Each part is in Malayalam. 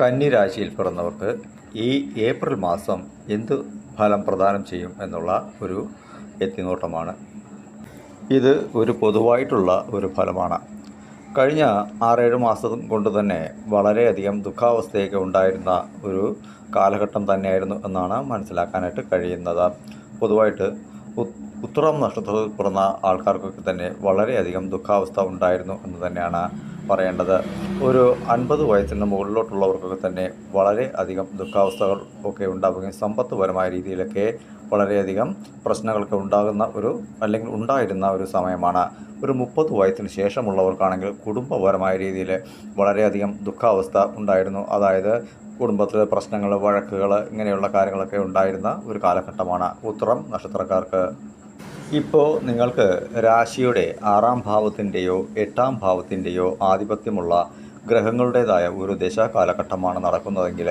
കന്നി രാശിയിൽ പിറന്നവർക്ക് ഈ ഏപ്രിൽ മാസം എന്ത് ഫലം പ്രദാനം ചെയ്യും എന്നുള്ള ഒരു എത്തിനോട്ടമാണ്. ഇത് ഒരു പൊതുവായിട്ടുള്ള ഒരു ഫലമാണ്. കഴിഞ്ഞ ആറേഴ് മാസം കൊണ്ട് തന്നെ വളരെയധികം ദുഃഖാവസ്ഥയൊക്കെ ഉണ്ടായിരുന്ന ഒരു കാലഘട്ടം തന്നെയായിരുന്നു എന്നാണ് മനസ്സിലാക്കാനായിട്ട് കഴിയുന്നത്. പൊതുവായിട്ട് ഉത്തരം നക്ഷത്രത്തിൽ ആൾക്കാർക്കൊക്കെ തന്നെ വളരെയധികം ദുഃഖാവസ്ഥ ഉണ്ടായിരുന്നു എന്ന് തന്നെയാണ് പറയേണ്ടത്. ഒരു അൻപത് വയസ്സിന് മുകളിലോട്ടുള്ളവർക്കൊക്കെ തന്നെ വളരെ അധികം ദുഃഖാവസ്ഥകൾ ഒക്കെ ഉണ്ടാവുകയും സമ്പത്തുപരമായ രീതിയിലൊക്കെ വളരെയധികം പ്രശ്നങ്ങളൊക്കെ ഉണ്ടാകുന്ന ഒരു അല്ലെങ്കിൽ ഉണ്ടായിരുന്ന ഒരു സമയമാണ്. ഒരു മുപ്പത് വയസ്സിന് ശേഷമുള്ളവർക്കാണെങ്കിൽ കുടുംബപരമായ രീതിയിൽ വളരെയധികം ദുഃഖാവസ്ഥ ഉണ്ടായിരുന്നു. അതായത് കുടുംബത്തിലെ പ്രശ്നങ്ങൾ വഴക്കുകൾ ഇങ്ങനെയുള്ള കാര്യങ്ങളൊക്കെ ഉണ്ടായിരുന്ന ഒരു കാലഘട്ടമാണ് ഉത്തരം നക്ഷത്രക്കാർക്ക്. ഇപ്പോൾ നിങ്ങൾക്ക് രാശിയുടെ ആറാം ഭാവത്തിന്റെയോ എട്ടാം ഭാവത്തിന്റെയോ ആധിപത്യമുള്ള ഗ്രഹങ്ങളുടേതായ ഒരു ദശാകാലഘട്ടമാണ് നടക്കുന്നതെങ്കിൽ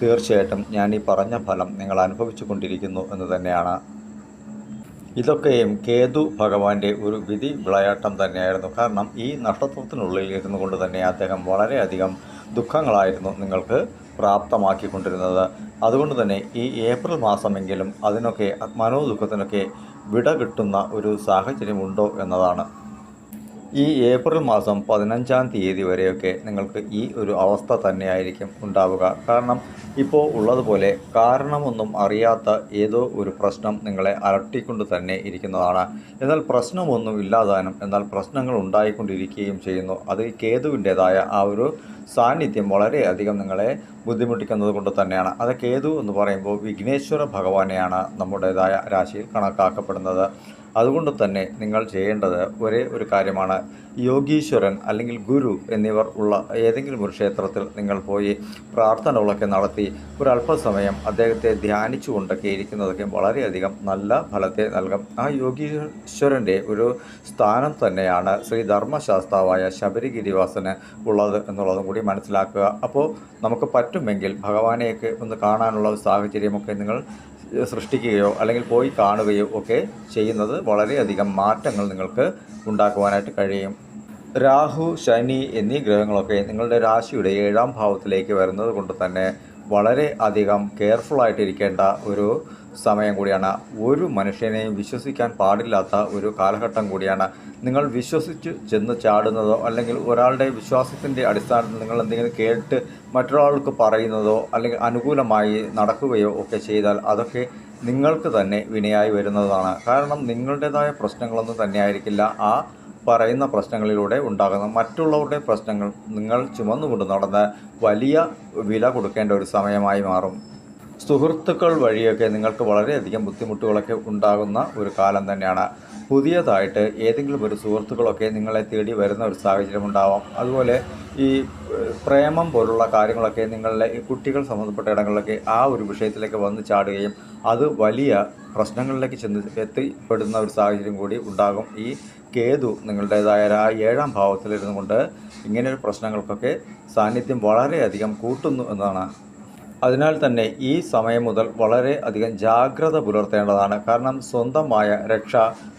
തീർച്ചയായിട്ടും ഞാൻ ഈ പറഞ്ഞ ഫലം നിങ്ങൾ അനുഭവിച്ചു കൊണ്ടിരിക്കുന്നു എന്ന് തന്നെയാണ്. ഇതൊക്കെയും കേതു ഭഗവാന്റെ ഒരു വിധി വിളയാട്ടം തന്നെയായിരുന്നു. കാരണം ഈ നഷ്ടത്വത്തിനുള്ളിൽ ഇരുന്നു കൊണ്ട് തന്നെ അദ്ദേഹം വളരെയധികം ദുഃഖങ്ങളായിരുന്നു നിങ്ങൾക്ക് പ്രാപ്തമാക്കിക്കൊണ്ടിരുന്നത്. അതുകൊണ്ട് തന്നെ ഈ ഏപ്രിൽ മാസമെങ്കിലും അതിനൊക്കെ മനോദുഃഖത്തിനൊക്കെ വിട കിട്ടുന്ന ഒരു സാഹചര്യമുണ്ടോ എന്നതാണ്. ഈ ഏപ്രിൽ മാസം പതിനഞ്ചാം തീയതി വരെയൊക്കെ നിങ്ങൾക്ക് ഈ ഒരു അവസ്ഥ തന്നെയായിരിക്കും ഉണ്ടാവുക. കാരണം ഇപ്പോൾ ഉള്ളതുപോലെ കാരണമൊന്നും അറിയാത്ത ഏതോ ഒരു പ്രശ്നം നിങ്ങളെ അലട്ടിക്കൊണ്ട് തന്നെ ഇരിക്കുന്നതാണ്. എന്നാൽ പ്രശ്നമൊന്നും ഇല്ലാതാനും എന്നാൽ പ്രശ്നങ്ങൾ ഉണ്ടായിക്കൊണ്ടിരിക്കുകയും ചെയ്യുന്നു. അത് കേതുവിന്റേതായ ആ ഒരു സാന്നിധ്യം വളരെയധികം നിങ്ങളെ ബുദ്ധിമുട്ടിക്കുന്നത് കൊണ്ട് തന്നെയാണ്. അത് കേതു എന്ന് പറയുമ്പോൾ വിഘ്നേശ്വര ഭഗവാനെയാണ് നമ്മുടേതായ രാശിയിൽ കണക്കാക്കപ്പെടുന്നത്. അതുകൊണ്ട് തന്നെ നിങ്ങൾ ചെയ്യേണ്ടത് ഒരേ ഒരു കാര്യമാണ്. യോഗീശ്വരൻ അല്ലെങ്കിൽ ഗുരു എന്നിവർ ഉള്ള ഏതെങ്കിലും ഒരു ക്ഷേത്രത്തിൽ നിങ്ങൾ പോയി പ്രാർത്ഥനകളൊക്കെ നടത്തി ഒരല്പസമയം അദ്ദേഹത്തെ ധ്യാനിച്ചുകൊണ്ടൊക്കെ ഇരിക്കുന്നതൊക്കെ വളരെയധികം നല്ല ഫലത്തെ നൽകും. ആ യോഗീശ്വരന്റെ ഒരു സ്ഥാനം തന്നെയാണ് ശ്രീ ധർമ്മശാസ്താവായ ശബരിഗിരിവാസന് ഉള്ളത് എന്നുള്ളതും കൂടി മനസ്സിലാക്കുക. അപ്പോൾ നമുക്ക് പറ്റുമെങ്കിൽ ഭഗവാനെയൊക്കെ ഒന്ന് കാണാനുള്ള സാഹചര്യമൊക്കെ നിങ്ങൾ സൃഷ്ടിക്കുകയോ അല്ലെങ്കിൽ പോയി കാണുകയോ ഒക്കെ ചെയ്യുന്നത് വളരെയധികം മാറ്റങ്ങൾ നിങ്ങൾക്ക് ഉണ്ടാക്കുവാനായിട്ട് കഴിയും. രാഹു ശനി എന്നീ ഗ്രഹങ്ങളൊക്കെ നിങ്ങളുടെ രാശിയുടെ ഏഴാം ഭാവത്തിലേക്ക് വരുന്നത് കൊണ്ട് തന്നെ വളരെ അധികം കെയർഫുള്ളായിട്ടിരിക്കേണ്ട ഒരു സമയം കൂടിയാണ്. ഒരു മനുഷ്യനെയും വിശ്വസിക്കാൻ പാടില്ലാത്ത ഒരു കാലഘട്ടം കൂടിയാണ്. നിങ്ങൾ വിശ്വസിച്ച് ചെന്ന് ചാടുന്നതോ അല്ലെങ്കിൽ ഒരാളുടെ വിശ്വാസത്തിന്റെ അടിസ്ഥാനത്തിൽ നിങ്ങൾ എന്തെങ്കിലും കേട്ട് മറ്റൊരാൾക്ക് പറയുന്നതോ അല്ലെങ്കിൽ അനുകൂലമായി നടക്കുകയോ ഒക്കെ ചെയ്താൽ അതൊക്കെ നിങ്ങൾക്ക് തന്നെ വിനയായി വരുന്നതാണ്. കാരണം നിങ്ങളുടേതായ പ്രശ്നങ്ങളൊന്നും തന്നെയായിരിക്കില്ല. ആ പറയുന്ന പ്രശ്നങ്ങളിലൂടെ ഉണ്ടാകുന്ന മറ്റുള്ളവരുടെ പ്രശ്നങ്ങൾ നിങ്ങൾ ചുമന്നുകൊണ്ട് നടന്ന് വലിയ വില കൊടുക്കേണ്ട ഒരു സമയമായി മാറും. സുഹൃത്തുക്കൾ വഴിയൊക്കെ നിങ്ങൾക്ക് വളരെയധികം ബുദ്ധിമുട്ടുകളൊക്കെ ഉണ്ടാകുന്ന ഒരു കാലം തന്നെയാണ്. പുതിയതായിട്ട് ഏതെങ്കിലും ഒരു സുഹൃത്തുക്കളൊക്കെ നിങ്ങളെ തേടി വരുന്ന ഒരു സാഹചര്യം ഉണ്ടാവാം. അതുപോലെ ഈ പ്രേമം പോലുള്ള കാര്യങ്ങളൊക്കെ നിങ്ങളുടെ കുട്ടികൾ സംബന്ധപ്പെട്ട ഇടങ്ങളിലൊക്കെ ആ ഒരു വിഷയത്തിലേക്ക് വന്ന് ചാടുകയും അത് വലിയ പ്രശ്നങ്ങളിലേക്ക് ചെന്ന് എത്തിപ്പെടുന്ന ഒരു സാഹചര്യം കൂടി ഉണ്ടാകും. ഈ കേതു നിങ്ങളുടേതായ ആ ഏഴാം ഭാവത്തിലിരുന്നു കൊണ്ട് ഇങ്ങനെയൊരു പ്രശ്നങ്ങൾക്കൊക്കെ സാന്നിധ്യം വളരെയധികം കൂട്ടുന്നു എന്നതാണ് അതിനാൽ തന്നെ ഈ സമയം മുതൽ വളരെ അധികം ജാഗ്രത പുലർത്തേണ്ടതാണ്. കാരണം സ്വന്തമായ രക്ഷ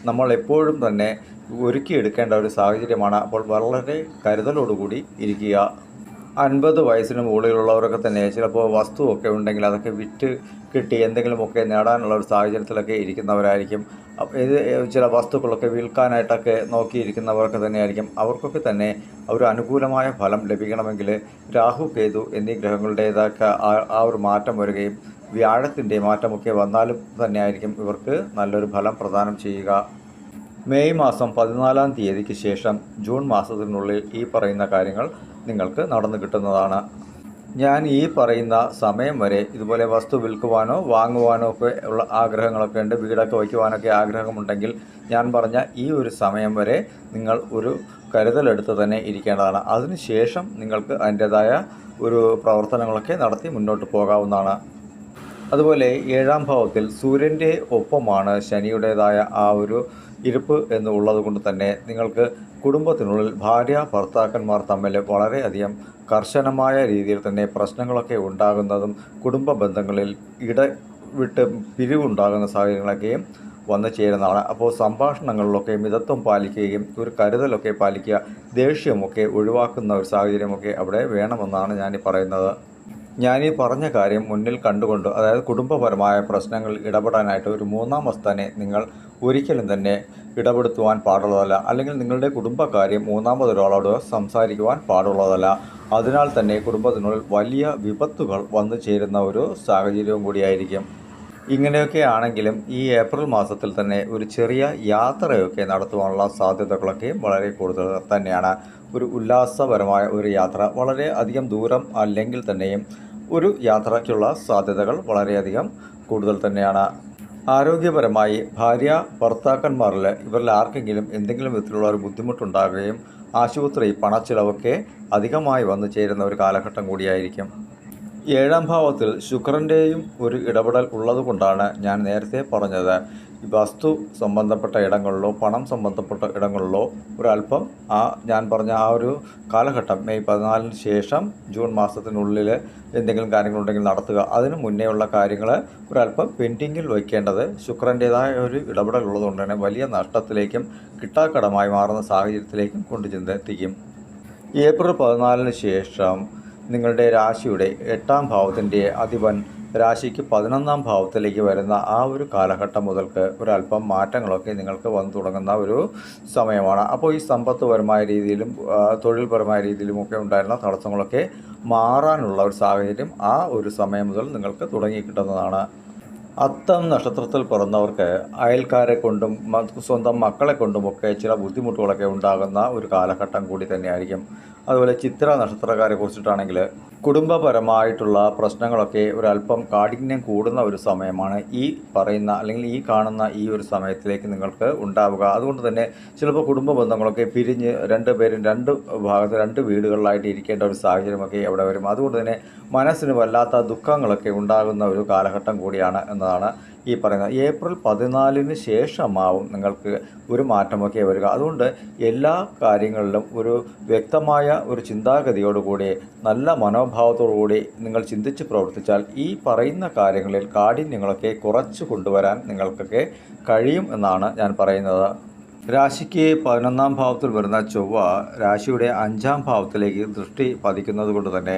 നമ്മൾ എപ്പോഴും തന്നെ ഒരുക്കിയെടുക്കേണ്ട ഒരു സാഹചര്യമാണ്. അപ്പോൾ വളരെ കരുതലോടുകൂടി ഇരിക്കുക. അൻപത് വയസ്സിന് മുകളിലുള്ളവരൊക്കെ തന്നെ ചിലപ്പോൾ വസ്തുവൊക്കെ ഉണ്ടെങ്കിൽ അതൊക്കെ വിറ്റ് കിട്ടി എന്തെങ്കിലുമൊക്കെ നേടാനുള്ള ഒരു സാഹചര്യത്തിലൊക്കെ ഇരിക്കുന്നവരായിരിക്കും. ഇത് ചില വസ്തുക്കളൊക്കെ വിൽക്കാനായിട്ടൊക്കെ നോക്കിയിരിക്കുന്നവർക്ക് തന്നെയായിരിക്കും. അവർക്കൊക്കെ തന്നെ ഒരു അനുകൂലമായ ഫലം ലഭിക്കണമെങ്കിൽ രാഹു കേതു എന്നീ ഗ്രഹങ്ങളുടേതൊക്കെ ആ ഒരു മാറ്റം വരികയും വ്യാഴത്തിന്റെ മാറ്റമൊക്കെ വന്നാലും തന്നെയായിരിക്കും ഇവർക്ക് നല്ലൊരു ഫലം പ്രദാനം ചെയ്യുക. മെയ് മാസം പതിനാലാം തീയതിക്ക് ശേഷം ജൂൺ മാസത്തിനുള്ളിൽ ഈ പറയുന്ന കാര്യങ്ങൾ നിങ്ങൾക്ക് നടന്നു കിട്ടുന്നതാണ്. ഞാൻ ഈ പറയുന്ന സമയം വരെ ഇതുപോലെ വസ്തു വിൽക്കുവാനോ വാങ്ങുവാനോ ഒക്കെ ഉള്ള ആഗ്രഹങ്ങളൊക്കെ ഉണ്ട്. വീടൊക്കെ വയ്ക്കുവാനൊക്കെ ആഗ്രഹമുണ്ടെങ്കിൽ ഞാൻ പറഞ്ഞ ഈ ഒരു സമയം വരെ നിങ്ങൾ ഒരു കരുതലെടുത്ത് തന്നെ ഇരിക്കേണ്ടതാണ്. അതിനുശേഷം നിങ്ങൾക്ക് അതിന്റേതായ ഒരു പ്രവർത്തനങ്ങളൊക്കെ നടത്തി മുന്നോട്ട് പോകാവുന്നതാണ്. അതുപോലെ ഏഴാം ഭാവത്തിൽ സൂര്യന്റെ ഒപ്പമാണ് ശനിയുടേതായ ആ ഒരു ഇരിപ്പ് എന്നുള്ളത് കൊണ്ട് തന്നെ നിങ്ങൾക്ക് കുടുംബത്തിനുള്ളിൽ ഭാര്യ ഭർത്താക്കന്മാർ തമ്മിൽ വളരെയധികം കർശനമായ രീതിയിൽ തന്നെ പ്രശ്നങ്ങളൊക്കെ ഉണ്ടാകുന്നതും കുടുംബ ബന്ധങ്ങളിൽ ഇട വിട്ട് പിരിവുണ്ടാകുന്ന സാഹചര്യങ്ങളൊക്കെയും വന്നു ചേരുന്നതാണ്. അപ്പോൾ സംഭാഷണങ്ങളിലൊക്കെ മിതത്വം പാലിക്കുകയും ഒരു കരുതലൊക്കെ പാലിക്കുക ദേഷ്യമൊക്കെ ഒഴിവാക്കുന്ന ഒരു സാഹചര്യമൊക്കെ അവിടെ വേണമെന്നാണ് ഞാൻ പറയുന്നത്. ഞാനീ പറഞ്ഞ കാര്യം മുന്നിൽ കണ്ടുകൊണ്ട് അതായത് കുടുംബപരമായ പ്രശ്നങ്ങൾ ഇടപെടാനായിട്ട് ഒരു മൂന്നാം വസ്തുനെ നിങ്ങൾ ഒരിക്കലും തന്നെ ഇടപെടുത്തുവാൻ പാടുള്ളതല്ല. അല്ലെങ്കിൽ നിങ്ങളുടെ കുടുംബകാര്യം മൂന്നാമതൊരാളോട് സംസാരിക്കുവാൻ പാടുള്ളതല്ല. അതിനാൽ തന്നെ കുടുംബത്തിനുള്ളിൽ വലിയ വിപത്തുകൾ വന്നു ചേരുന്ന ഒരു സാഹചര്യവും കൂടിയായിരിക്കും. ഇങ്ങനെയൊക്കെ ആണെങ്കിലും ഈ ഏപ്രിൽ മാസത്തിൽ തന്നെ ഒരു ചെറിയ യാത്രയൊക്കെ നടത്തുവാനുള്ള സാധ്യതകളൊക്കെ വളരെ കൂടുതൽ തന്നെയാണ്. ഒരു ഉല്ലാസപരമായ ഒരു യാത്ര വളരെ അധികം ദൂരം അല്ലെങ്കിൽ തന്നെയും ഒരു യാത്രയ്ക്കുള്ള സാധ്യതകൾ വളരെയധികം കൂടുതൽ തന്നെയാണ്. ആരോഗ്യപരമായി ഭാര്യ ഭർത്താക്കന്മാരിൽ ഇവരിൽ ആർക്കെങ്കിലും എന്തെങ്കിലും വിധത്തിലുള്ള ഒരു ബുദ്ധിമുട്ടുണ്ടാകുകയും ആശുപത്രി പണച്ചിലവൊക്കെ അധികമായി വന്നു ചേരുന്ന ഒരു കാലഘട്ടം കൂടിയായിരിക്കും. ഏഴാം ഭാവത്തിൽ ശുക്രന്റെയും ഒരു ഇടപെടൽ ഉള്ളതുകൊണ്ടാണ് ഞാൻ നേരത്തെ പറഞ്ഞത്. വസ്തു സംബന്ധപ്പെട്ട ഇടങ്ങളിലോ പണം സംബന്ധപ്പെട്ട ഇടങ്ങളിലോ ഒരല്പം ആ ഞാൻ പറഞ്ഞ ആ ഒരു കാലഘട്ടം മെയ് പതിനാലിന് ശേഷം ജൂൺ മാസത്തിനുള്ളിൽ എന്തെങ്കിലും കാര്യങ്ങളുണ്ടെങ്കിൽ നടത്തുക. അതിന് മുന്നേ ഉള്ള കാര്യങ്ങൾ ഒരല്പം പെൻഡിങ്ങിൽ വയ്ക്കേണ്ടത് ശുക്രന്റേതായ ഒരു ഇടപെടൽ ഉള്ളതുകൊണ്ട് തന്നെ വലിയ നഷ്ടത്തിലേക്കും കിട്ടാക്കടമായി മാറുന്ന സാഹചര്യത്തിലേക്കും കൊണ്ടു ചെന്നെത്തിക്കും. ഏപ്രിൽ പതിനാലിന് ശേഷം നിങ്ങളുടെ രാശിയുടെ എട്ടാം ഭാവത്തിന്റെ അധിപൻ രാശിക്ക് പതിനൊന്നാം ഭാവത്തിലേക്ക് വരുന്ന ആ ഒരു കാലഘട്ടം മുതൽക്ക് ഒരല്പം മാറ്റങ്ങളൊക്കെ നിങ്ങൾക്ക് വന്നു തുടങ്ങുന്ന ഒരു സമയമാണ്. അപ്പോൾ ഈ സമ്പത്തുപരമായ രീതിയിലും തൊഴിൽപരമായ രീതിയിലും ഒക്കെ ഉണ്ടായിരുന്ന തടസ്സങ്ങളൊക്കെ മാറാനുള്ള ഒരു സാഹചര്യം ആ ഒരു സമയം മുതൽ നിങ്ങൾക്ക് തുടങ്ങി കിട്ടുന്നതാണ്. അത്തം നക്ഷത്രത്തിൽ പിറന്നവർക്ക് അയൽക്കാരെ കൊണ്ടും സ്വന്തം മക്കളെ കൊണ്ടുമൊക്കെ ചില ബുദ്ധിമുട്ടുകളൊക്കെ ഉണ്ടാകുന്ന ഒരു കാലഘട്ടം കൂടി തന്നെയായിരിക്കും. അതുപോലെ ചിത്ര നക്ഷത്രക്കാരെ കുറിച്ചിട്ടാണെങ്കിൽ കുടുംബപരമായിട്ടുള്ള പ്രശ്നങ്ങളൊക്കെ ഒരല്പം കാഠിന്യം കൂടുന്ന ഒരു സമയമാണ് ഈ പറയുന്ന അല്ലെങ്കിൽ ഈ കാണുന്ന ഈ ഒരു സമയത്തിലേക്ക് നിങ്ങൾക്ക് ഉണ്ടാവുക. അതുകൊണ്ട് തന്നെ ചിലപ്പോൾ കുടുംബ ബന്ധങ്ങളൊക്കെ പിരിഞ്ഞ് രണ്ട് പേരും രണ്ട് ഭാഗത്ത് രണ്ട് വീടുകളിലായിട്ട് ഇരിക്കേണ്ട ഒരു സാഹചര്യമൊക്കെ അവിടെ വരും. അതുകൊണ്ട് തന്നെ മനസ്സിന് വല്ലാത്ത ദുഃഖങ്ങളൊക്കെ ഉണ്ടാകുന്ന ഒരു കാലഘട്ടം കൂടിയാണ് എന്നതാണ് ഈ പറയുന്നത്. ഏപ്രിൽ പതിനാലിന് ശേഷമാവും നിങ്ങൾക്ക് ഒരു മാറ്റമൊക്കെ വരിക. അതുകൊണ്ട് എല്ലാ കാര്യങ്ങളിലും ഒരു വ്യക്തമായ ഒരു ചിന്താഗതിയോടുകൂടി നല്ല മനോഭാവത്തോടുകൂടി നിങ്ങൾ ചിന്തിച്ച് പ്രവർത്തിച്ചാൽ ഈ പറയുന്ന കാര്യങ്ങളിൽ കാഠിന്യങ്ങളൊക്കെ കുറച്ച് കൊണ്ടുവരാൻ നിങ്ങൾക്കൊക്കെ കഴിയും എന്നാണ് ഞാൻ പറയുന്നത്. രാശിക്ക് പതിനൊന്നാം ഭാവത്തിൽ വരുന്ന ചൊവ്വ രാശിയുടെ അഞ്ചാം ഭാവത്തിലേക്ക് ദൃഷ്ടി പതിക്കുന്നത് കൊണ്ട് തന്നെ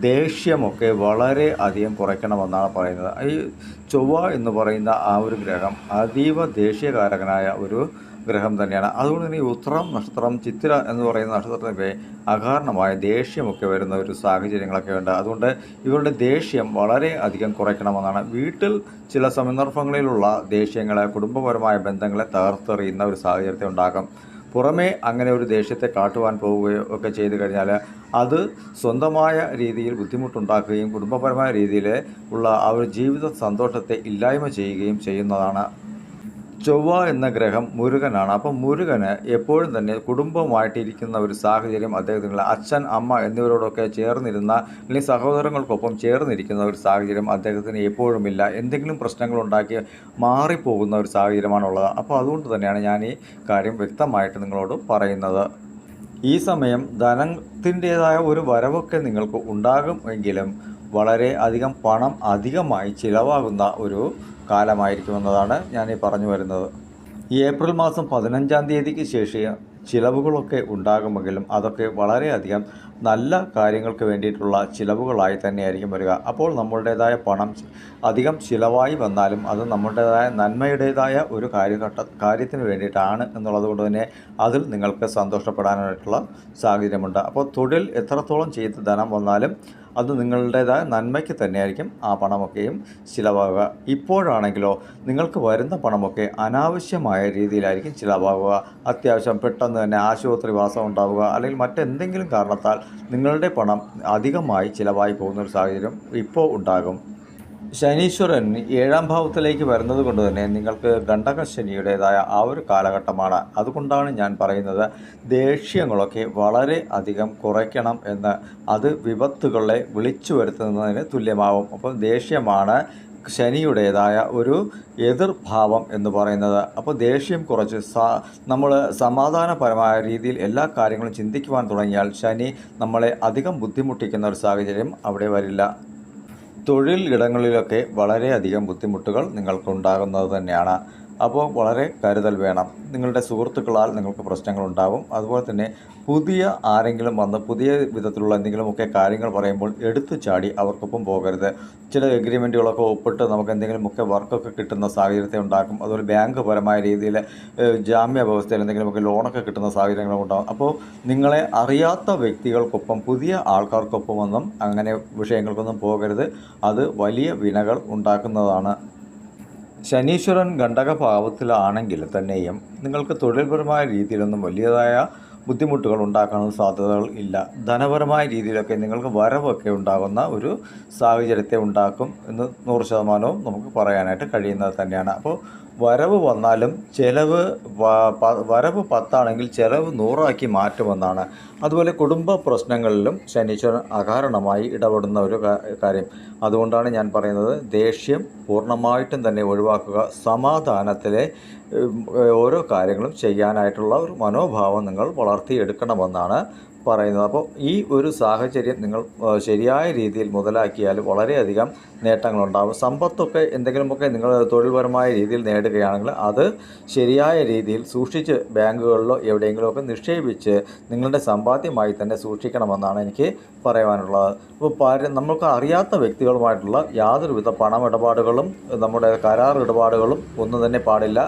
ദേഷ്യമൊക്കെ വളരെ അധികം കുറയ്ക്കണമെന്നാണ് പറയുന്നത്. ഈ ചൊവ്വ എന്ന് പറയുന്ന ആ ഒരു ഗ്രഹം അതീവ ദേഷ്യകാരകനായ ഒരു ഗ്രഹം തന്നെയാണ്. അതുകൊണ്ട് തന്നെ ഈ ഉത്രം നക്ഷത്രം ചിത്തിര എന്ന് പറയുന്ന നക്ഷത്രത്തിനൊക്കെ അകാരണമായ ദേഷ്യമൊക്കെ വരുന്ന ഒരു സാഹചര്യങ്ങളൊക്കെ ഉണ്ട്. അതുകൊണ്ട് ഇവരുടെ ദേഷ്യം വളരെ അധികം കുറയ്ക്കണമെന്നാണ്. വീട്ടിൽ ചില സന്ദർഭങ്ങളിലുള്ള ദേഷ്യങ്ങളെ കുടുംബപരമായ ബന്ധങ്ങളെ തകർത്തെറിയുന്ന ഒരു സാഹചര്യത്തെ ഉണ്ടാക്കും. പുറമേ അങ്ങനെ ഒരു ദേഷ്യത്തെ കാട്ടുവാൻ പോവുകയോ ഒക്കെ ചെയ്തു കഴിഞ്ഞാൽ അത് സ്വന്തമായ രീതിയിൽ ബുദ്ധിമുട്ടുണ്ടാക്കുകയും കുടുംബപരമായ രീതിയിൽ ഉള്ള ആ ഒരു ജീവിത സന്തോഷത്തെ ഇല്ലായ്മ ചെയ്യുകയും ചെയ്യുന്നതാണ് ചൊവ്വ എന്ന ഗ്രഹം മുരുകനാണ്. അപ്പം മുരുകന് എപ്പോഴും തന്നെ കുടുംബമായിട്ടിരിക്കുന്ന ഒരു സാഹചര്യം അദ്ദേഹത്തിന് അച്ഛൻ അമ്മ എന്നിവരോടൊക്കെ ചേർന്നിരുന്ന അല്ലെങ്കിൽ സഹോദരങ്ങൾക്കൊപ്പം ചേർന്നിരിക്കുന്ന ഒരു സാഹചര്യം അദ്ദേഹത്തിന് എപ്പോഴുമില്ല എന്തെങ്കിലും പ്രശ്നങ്ങളുണ്ടാക്കി മാറിപ്പോകുന്ന ഒരു സാഹചര്യമാണുള്ളത്. അപ്പോൾ അതുകൊണ്ട് തന്നെയാണ് ഞാൻ ഈ കാര്യം വ്യക്തമായിട്ട് നിങ്ങളോട് പറയുന്നത്. ഈ സമയം ധനത്തിന്റേതായ ഒരു വരവൊക്കെ നിങ്ങൾക്ക് ഉണ്ടാകും എങ്കിലും വളരെ അധികം പണം അധികമായി ചിലവാകുന്ന ഒരു കാലമായിരിക്കുമെന്നതാണ് ഞാൻ ഈ പറഞ്ഞു വരുന്നത്. ഈ ഏപ്രിൽ മാസം പതിനഞ്ചാം തീയതിക്ക് ശേഷം ചിലവുകളൊക്കെ ഉണ്ടാകുമെങ്കിലും അതൊക്കെ വളരെയധികം നല്ല കാര്യങ്ങൾക്ക് വേണ്ടിയിട്ടുള്ള ചിലവുകളായി തന്നെയായിരിക്കും വരിക. അപ്പോൾ നമ്മളുടേതായ പണം അധികം ചിലവായി വന്നാലും അത് നമ്മളുടേതായ നന്മയുടേതായ ഒരു കാര്യഘട്ട കാര്യത്തിന് വേണ്ടിയിട്ടാണ് എന്നുള്ളത് കൊണ്ട് തന്നെ അതിൽ നിങ്ങൾക്ക് സന്തോഷപ്പെടാനായിട്ടുള്ള സാഹചര്യമുണ്ട്. അപ്പോൾ തൊഴിൽ എത്രത്തോളം ചെയ്ത് ധനം വന്നാലും അത് നിങ്ങളുടേതായ നന്മയ്ക്ക് തന്നെയായിരിക്കും ആ പണമൊക്കെയും ചിലവാകുക. ഇപ്പോഴാണെങ്കിലോ നിങ്ങൾക്ക് വരുന്ന പണമൊക്കെ അനാവശ്യമായ രീതിയിലായിരിക്കും ചിലവാകുക. അത്യാവശ്യം പെട്ടെന്ന് തന്നെ ആശുപത്രി വാസം ഉണ്ടാവുക അല്ലെങ്കിൽ മറ്റെന്തെങ്കിലും കാരണത്താൽ നിങ്ങളുടെ പണം അധികമായി ചിലവായി പോകുന്ന ഒരു സാഹചര്യം ഇപ്പോൾ ഉണ്ടാകും. ശനീശ്വരൻ ഏഴാം ഭാവത്തിലേക്ക് വരുന്നത് കൊണ്ട് തന്നെ നിങ്ങൾക്ക് ഗണ്ഡക ശനിയുടേതായ ആ ഒരു കാലഘട്ടമാണ്. അതുകൊണ്ടാണ് ഞാൻ പറയുന്നത് ദേഷ്യങ്ങളൊക്കെ വളരെ അധികം കുറയ്ക്കണം എന്ന്. അത് വിപത്തുകളെ വിളിച്ചു വരുത്തുന്നതിന് തുല്യമാവും. അപ്പം ദേഷ്യമാണ് ശനിയുടേതായ ഒരു എതിർഭാവം എന്ന് പറയുന്നത്. അപ്പോൾ ദേഷ്യം കുറച്ച് നമ്മൾ സമാധാനപരമായ രീതിയിൽ എല്ലാ കാര്യങ്ങളും ചിന്തിക്കുവാൻ തുടങ്ങിയാൽ ശനി നമ്മളെ അധികം ബുദ്ധിമുട്ടിക്കുന്ന ഒരു സാഹചര്യം അവിടെ വരില്ല. തൊഴിൽ ഇടങ്ങളിലൊക്കെ വളരെയധികം ബുദ്ധിമുട്ടുകൾ നിങ്ങൾക്കുണ്ടാകുന്നത് തന്നെയാണ്. അപ്പോൾ വളരെ കരുതൽ വേണം. നിങ്ങളുടെ സുഹൃത്തുക്കളാൽ നിങ്ങൾക്ക് പ്രശ്നങ്ങളുണ്ടാവും. അതുപോലെ തന്നെ പുതിയ ആരെങ്കിലും വന്ന് പുതിയ വിധത്തിലുള്ള എന്തെങ്കിലുമൊക്കെ കാര്യങ്ങൾ പറയുമ്പോൾ എടുത്തു ചാടി അവർക്കൊപ്പം പോകരുത്. ചില എഗ്രിമെന്റുകളൊക്കെ ഒപ്പിട്ട് നമുക്ക് എന്തെങ്കിലുമൊക്കെ വർക്കൊക്കെ കിട്ടുന്ന സാഹചര്യത്തെ ഉണ്ടാക്കും. അതുപോലെ ബാങ്ക് പരമായ രീതിയിൽ ജാമ്യ വ്യവസ്ഥയിൽ എന്തെങ്കിലുമൊക്കെ ലോണൊക്കെ കിട്ടുന്ന സാഹചര്യങ്ങളും ഉണ്ടാകും അപ്പോൾ നിങ്ങളെ അറിയാത്ത വ്യക്തികൾക്കൊപ്പം പുതിയ ആൾക്കാർക്കൊപ്പം ഒന്നും അങ്ങനെ വിഷയങ്ങൾക്കൊന്നും പോകരുത്. അത് വലിയ വിനകൾ ഉണ്ടാക്കുന്നതാണ്. ശനീശ്വരൻ ഘണ്ടകഭാവത്തിലാണെങ്കിൽ തന്നെയും നിങ്ങൾക്ക് തൊഴിൽപരമായ രീതിയിലൊന്നും വലിയതായ ബുദ്ധിമുട്ടുകൾ ഉണ്ടാക്കാനുള്ള സാധ്യതകൾ ഇല്ല. ധനപരമായ രീതിയിലൊക്കെ നിങ്ങൾക്ക് വരവൊക്കെ ഉണ്ടാകുന്ന ഒരു സാഹചര്യത്തെ ഉണ്ടാക്കും എന്ന് നൂറ് ശതമാനവും നമുക്ക് പറയാനായിട്ട് കഴിയുന്നത് തന്നെയാണ്. അപ്പോൾ വരവ് വന്നാലും ചിലവ് വരവ് പത്താണെങ്കിൽ ചിലവ് നൂറാക്കി മാറ്റുമെന്നാണ്. അതുപോലെ കുടുംബ പ്രശ്നങ്ങളിലും ശനീശ്വരൻ അകാരണമായി ഇടപെടുന്ന ഒരു കാര്യം. അതുകൊണ്ടാണ് ഞാൻ പറയുന്നത് ദേഷ്യം പൂർണമായിട്ടും തന്നെ ഒഴിവാക്കുക സമാധാനത്തിലെ ഓരോ കാര്യങ്ങളും ചെയ്യാനായിട്ടുള്ള ഒരു മനോഭാവം നിങ്ങൾ വളർത്തിയെടുക്കണമെന്നാണ് പറയുന്നത്. അപ്പോൾ ഈ ഒരു സാഹചര്യം നിങ്ങൾ ശരിയായ രീതിയിൽ മുതലാക്കിയാൽ വളരെയധികം നേട്ടങ്ങളുണ്ടാകും സമ്പത്തൊക്കെ എന്തെങ്കിലുമൊക്കെ നിങ്ങൾ തൊഴിൽപരമായ രീതിയിൽ നേടുകയാണെങ്കിൽ അത് ശരിയായ രീതിയിൽ സൂക്ഷിച്ച് ബാങ്കുകളിലോ എവിടെയെങ്കിലുമൊക്കെ നിക്ഷേപിച്ച് നിങ്ങളുടെ സമ്പാദ്യമായി തന്നെ സൂക്ഷിക്കണമെന്നാണ് എനിക്ക് പറയാനുള്ളത്. അപ്പോൾ പല നമുക്ക് അറിയാത്ത വ്യക്തികളുമായിട്ടുള്ള യാതൊരുവിധ പണമിടപാടുകളും നമ്മുടെ കരാർ ഇടപാടുകളും ഒന്നും തന്നെ പാടില്ല.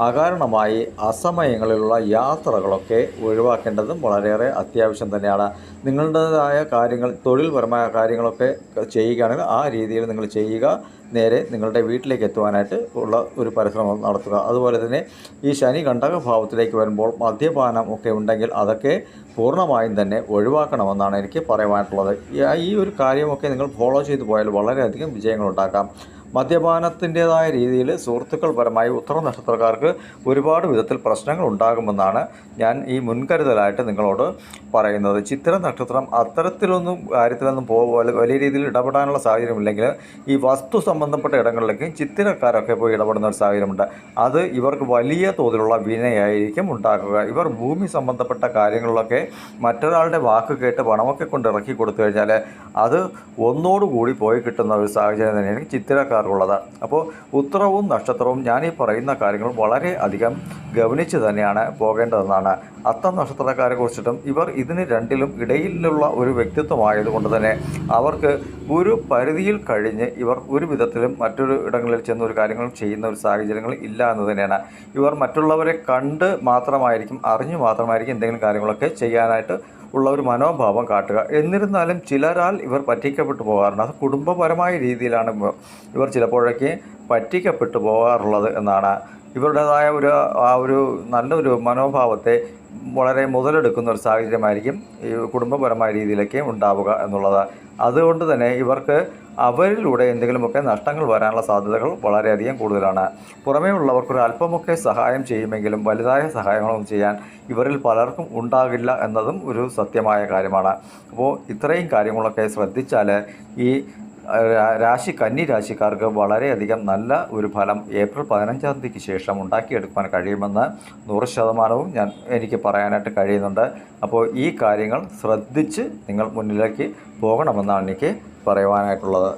അകാരണമായി അസമയങ്ങളിലുള്ള യാത്രകളൊക്കെ ഒഴിവാക്കേണ്ടതും വളരെയേറെ അത്യാവശ്യം തന്നെയാണ്. നിങ്ങളുടേതായ കാര്യങ്ങൾ തൊഴിൽപരമായ കാര്യങ്ങളൊക്കെ ചെയ്യുകയാണെങ്കിൽ ആ രീതിയിൽ നിങ്ങൾ ചെയ്യുക. നേരെ നിങ്ങളുടെ വീട്ടിലേക്ക് എത്തുവാനായിട്ട് ഉള്ള ഒരു പരിശ്രമം നടത്തുക. അതുപോലെ തന്നെ ഈ ശനി കണ്ടക ഭാവത്തിലേക്ക് വരുമ്പോൾ മദ്യപാനം ഒക്കെ ഉണ്ടെങ്കിൽ അതൊക്കെ പൂർണമായും തന്നെ ഒഴിവാക്കണമെന്നാണ് എനിക്ക് പറയുവാനുള്ളത് ഈ- ഈ ഒരു കാര്യമൊക്കെ നിങ്ങൾ ഫോളോ ചെയ്തു പോയാൽ വളരെയധികം വിജയങ്ങളുണ്ടാക്കാം. മദ്യപാനത്തിന്റെതായ രീതിയിൽ സുഹൃത്തുക്കൾ പരമായി ഉത്തര നക്ഷത്രക്കാർക്ക് ഒരുപാട് വിധത്തിൽ പ്രശ്നങ്ങൾ ഉണ്ടാകുമെന്നാണ് ഞാൻ ഈ മുൻകരുതലായിട്ട് നിങ്ങളോട് പറയുന്നത്. ചിത്ര നക്ഷത്രം അത്തരത്തിലൊന്നും കാര്യത്തിലൊന്നും പോ വലിയ രീതിയിൽ ഇടപെടാനുള്ള സാഹചര്യമില്ലെങ്കിൽ ഈ വസ്തു സംബന്ധപ്പെട്ട ഇടങ്ങളിലേക്ക് ചിത്തിരക്കാരൊക്കെ പോയി ഇടപെടുന്ന ഒരു സാഹചര്യമുണ്ട്. അത് ഇവർക്ക് വലിയ തോതിലുള്ള വിനയായിരിക്കും ഉണ്ടാക്കുക. ഇവർ ഭൂമി സംബന്ധപ്പെട്ട കാര്യങ്ങളിലൊക്കെ മറ്റൊരാളുടെ വാക്ക് കേട്ട് പണമൊക്കെ കൊണ്ട് ഇറക്കി കൊടുത്തു കഴിഞ്ഞാൽ അത് ഒന്നോടുകൂടി പോയി കിട്ടുന്ന ഒരു സാഹചര്യം തന്നെയാണ് ചിത്തിരക്കാർക്കുള്ളത് അപ്പോൾ ഉത്തരവും നക്ഷത്രവും ഞാൻ ഈ പറയുന്ന കാര്യങ്ങൾ വളരെ അധികം ഗവനിച്ച് തന്നെയാണ് പോകേണ്ടതെന്നാണ്. അത്തം നക്ഷത്രക്കാരെ കുറിച്ചിട്ടും ഇവർ ഇതിന് രണ്ടിലും ഇടയിലുള്ള ഒരു വ്യക്തിത്വമായതുകൊണ്ട് തന്നെ അവർക്ക് ഒരു പരിധിയിൽ കഴിഞ്ഞ് ഇവർ ഒരു വിധത്തിലും മറ്റൊരു ഇടങ്ങളിൽ ചെന്ന് ഒരു കാര്യങ്ങൾ ചെയ്യുന്ന ഒരു സാഹചര്യങ്ങൾ ഇല്ല എന്ന് തന്നെയാണ്. ഇവർ മറ്റുള്ളവരെ കണ്ട് മാത്രമായിരിക്കും അറിഞ്ഞു മാത്രമായിരിക്കും എന്തെങ്കിലും കാര്യങ്ങളൊക്കെ ചെയ്യാനായിട്ട് ഉള്ള ഒരു മനോഭാവം കാട്ടുക. എന്നിരുന്നാലും ചിലരാൽ ഇവർ പറ്റിക്കപ്പെട്ടു പോകാറുണ്ട്. അത് കുടുംബപരമായ രീതിയിലാണ് ഇവർ ചിലപ്പോഴൊക്കെ പറ്റിക്കപ്പെട്ടു പോകാറുള്ളത് എന്നാണ്. ഇവരുടേതായ ഒരു ആ ഒരു നല്ലൊരു മനോഭാവത്തെ വളരെ മുതലെടുക്കുന്ന ഒരു സാഹചര്യമായിരിക്കും ഈ കുടുംബപരമായ രീതിയിലൊക്കെ ഉണ്ടാവുക എന്നുള്ളത്. അതുകൊണ്ട് തന്നെ ഇവർക്ക് അവരിലൂടെ എന്തെങ്കിലുമൊക്കെ നഷ്ടങ്ങൾ വരാനുള്ള സാധ്യതകൾ വളരെയധികം കൂടുതലാണ്. പുറമേ ഉള്ളവർക്ക് ഒരു അല്പമൊക്കെ സഹായം ചെയ്യുമെങ്കിലും വലുതായ സഹായങ്ങളൊന്നും ചെയ്യാൻ ഇവരിൽ പലർക്കും ഉണ്ടാകില്ല എന്നതും ഒരു സത്യമായ കാര്യമാണ്. അപ്പോൾ ഇത്രയും കാര്യങ്ങളൊക്കെ ശ്രദ്ധിച്ചാൽ ഈ രാശി കന്നി രാശിക്കാർക്ക് വളരെയധികം നല്ല ഒരു ഫലം ഏപ്രിൽ പതിനഞ്ചാം തീയതിക്ക് ശേഷം ഉണ്ടാക്കിയെടുക്കാൻ കഴിയുമെന്ന് നൂറ് ശതമാനവും ഞാൻ എനിക്ക് പറയാനായിട്ട് കഴിയുന്നുണ്ട്. അപ്പോൾ ഈ കാര്യങ്ങൾ ശ്രദ്ധിച്ച് നിങ്ങൾ മുന്നിലേക്ക് പോകണമെന്നാണ് എനിക്ക് പറയുവാനായിട്ടുള്ളത്.